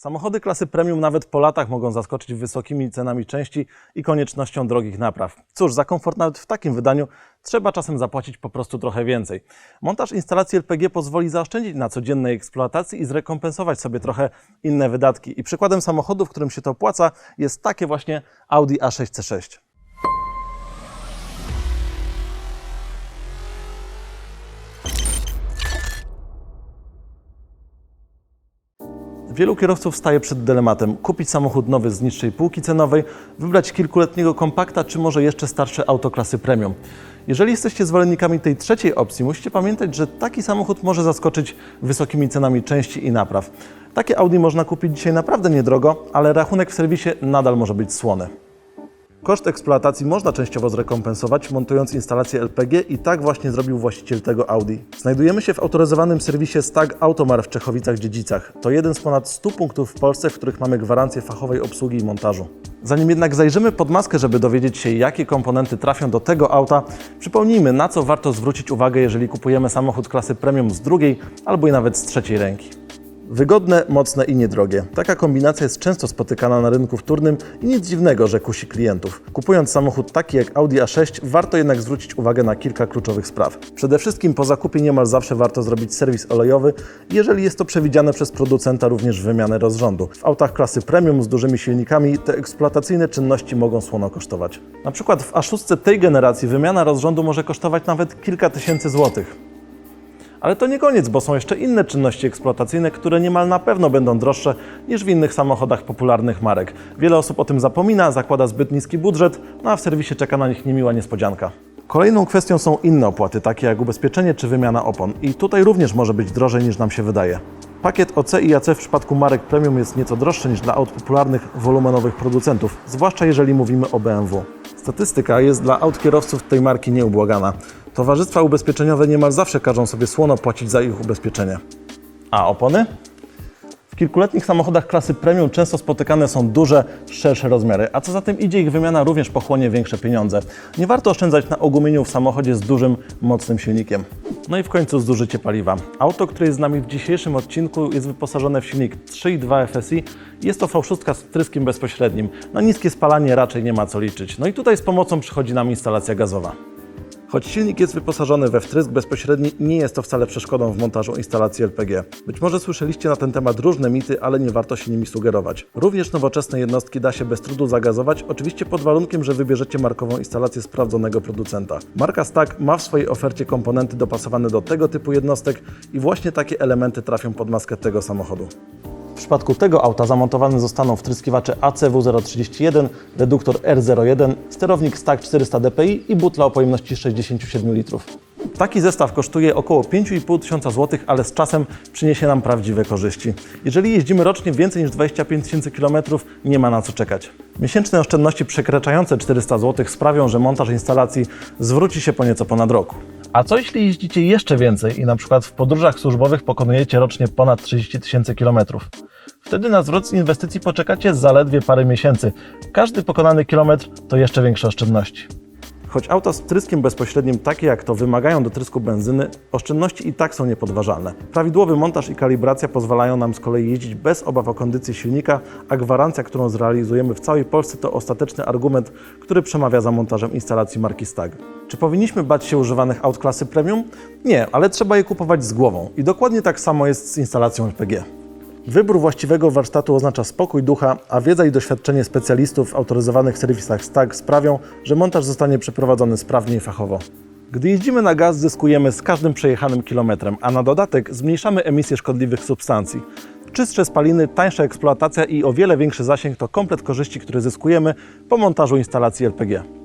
Samochody klasy premium nawet po latach mogą zaskoczyć wysokimi cenami części i koniecznością drogich napraw. Cóż, za komfort nawet w takim wydaniu trzeba czasem zapłacić po prostu trochę więcej. Montaż instalacji LPG pozwoli zaoszczędzić na codziennej eksploatacji i zrekompensować sobie trochę inne wydatki. I przykładem samochodu, w którym się to opłaca, jest takie właśnie Audi A6 C6. Wielu kierowców staje przed dylematem: kupić samochód nowy z niższej półki cenowej, wybrać kilkuletniego kompakta, czy może jeszcze starsze auto klasy premium. Jeżeli jesteście zwolennikami tej trzeciej opcji, musicie pamiętać, że taki samochód może zaskoczyć wysokimi cenami części i napraw. Takie Audi można kupić dzisiaj naprawdę niedrogo, ale rachunek w serwisie nadal może być słony. Koszt eksploatacji można częściowo zrekompensować, montując instalację LPG i tak właśnie zrobił właściciel tego Audi. Znajdujemy się w autoryzowanym serwisie Stag Automar w Czechowicach-Dziedzicach. To jeden z ponad 100 punktów w Polsce, w których mamy gwarancję fachowej obsługi i montażu. Zanim jednak zajrzymy pod maskę, żeby dowiedzieć się, jakie komponenty trafią do tego auta, przypomnijmy, na co warto zwrócić uwagę, jeżeli kupujemy samochód klasy premium z drugiej albo i nawet z trzeciej ręki. Wygodne, mocne i niedrogie. Taka kombinacja jest często spotykana na rynku wtórnym i nic dziwnego, że kusi klientów. Kupując samochód taki jak Audi A6, warto jednak zwrócić uwagę na kilka kluczowych spraw. Przede wszystkim po zakupie niemal zawsze warto zrobić serwis olejowy, jeżeli jest to przewidziane przez producenta również wymianę rozrządu. W autach klasy premium z dużymi silnikami te eksploatacyjne czynności mogą słono kosztować. Na przykład w A6 tej generacji wymiana rozrządu może kosztować nawet kilka tysięcy złotych. Ale to nie koniec, bo są jeszcze inne czynności eksploatacyjne, które niemal na pewno będą droższe niż w innych samochodach popularnych marek. Wiele osób o tym zapomina, zakłada zbyt niski budżet, no a w serwisie czeka na nich niemiła niespodzianka. Kolejną kwestią są inne opłaty, takie jak ubezpieczenie czy wymiana opon. I tutaj również może być drożej niż nam się wydaje. Pakiet OC i AC w przypadku marek premium jest nieco droższy niż dla aut popularnych, wolumenowych producentów, zwłaszcza jeżeli mówimy o BMW. Statystyka jest dla aut kierowców tej marki nieubłagana. Towarzystwa ubezpieczeniowe niemal zawsze każą sobie słono płacić za ich ubezpieczenie. A opony? W kilkuletnich samochodach klasy premium często spotykane są duże, szersze rozmiary, a co za tym idzie, ich wymiana również pochłonie większe pieniądze. Nie warto oszczędzać na ogumieniu w samochodzie z dużym, mocnym silnikiem. No i w końcu zużycie paliwa. Auto, które jest z nami w dzisiejszym odcinku, jest wyposażone w silnik 3.2 FSI. Jest to V6 z wtryskiem bezpośrednim. Na niskie spalanie raczej nie ma co liczyć. No i tutaj z pomocą przychodzi nam instalacja gazowa. Choć silnik jest wyposażony we wtrysk bezpośredni, nie jest to wcale przeszkodą w montażu instalacji LPG. Być może słyszeliście na ten temat różne mity, ale nie warto się nimi sugerować. Również nowoczesne jednostki da się bez trudu zagazować, oczywiście pod warunkiem, że wybierzecie markową instalację sprawdzonego producenta. Marka Stag ma w swojej ofercie komponenty dopasowane do tego typu jednostek i właśnie takie elementy trafią pod maskę tego samochodu. Przypadku tego auta zamontowane zostaną wtryskiwacze ACW031, reduktor R01, sterownik Stag 400 dpi i butla o pojemności 67 litrów. Taki zestaw kosztuje około 5,5 tysiąca złotych, ale z czasem przyniesie nam prawdziwe korzyści. Jeżeli jeździmy rocznie więcej niż 25 tysięcy kilometrów, nie ma na co czekać. Miesięczne oszczędności przekraczające 400 zł sprawią, że montaż instalacji zwróci się po nieco ponad roku. A co jeśli jeździcie jeszcze więcej i na przykład w podróżach służbowych pokonujecie rocznie ponad 30 tysięcy kilometrów? Wtedy na zwrot z inwestycji poczekacie zaledwie parę miesięcy. Każdy pokonany kilometr to jeszcze większe oszczędności. Choć auta z wtryskiem bezpośrednim, takie jak to, wymagają dotrysku benzyny, oszczędności i tak są niepodważalne. Prawidłowy montaż i kalibracja pozwalają nam z kolei jeździć bez obaw o kondycję silnika, a gwarancja, którą zrealizujemy w całej Polsce, to ostateczny argument, który przemawia za montażem instalacji marki Stag. Czy powinniśmy bać się używanych aut klasy premium? Nie, ale trzeba je kupować z głową. I dokładnie tak samo jest z instalacją LPG. Wybór właściwego warsztatu oznacza spokój ducha, a wiedza i doświadczenie specjalistów w autoryzowanych serwisach STAG sprawią, że montaż zostanie przeprowadzony sprawnie i fachowo. Gdy jeździmy na gaz, zyskujemy z każdym przejechanym kilometrem, a na dodatek zmniejszamy emisję szkodliwych substancji. Czystsze spaliny, tańsza eksploatacja i o wiele większy zasięg to komplet korzyści, które zyskujemy po montażu instalacji LPG.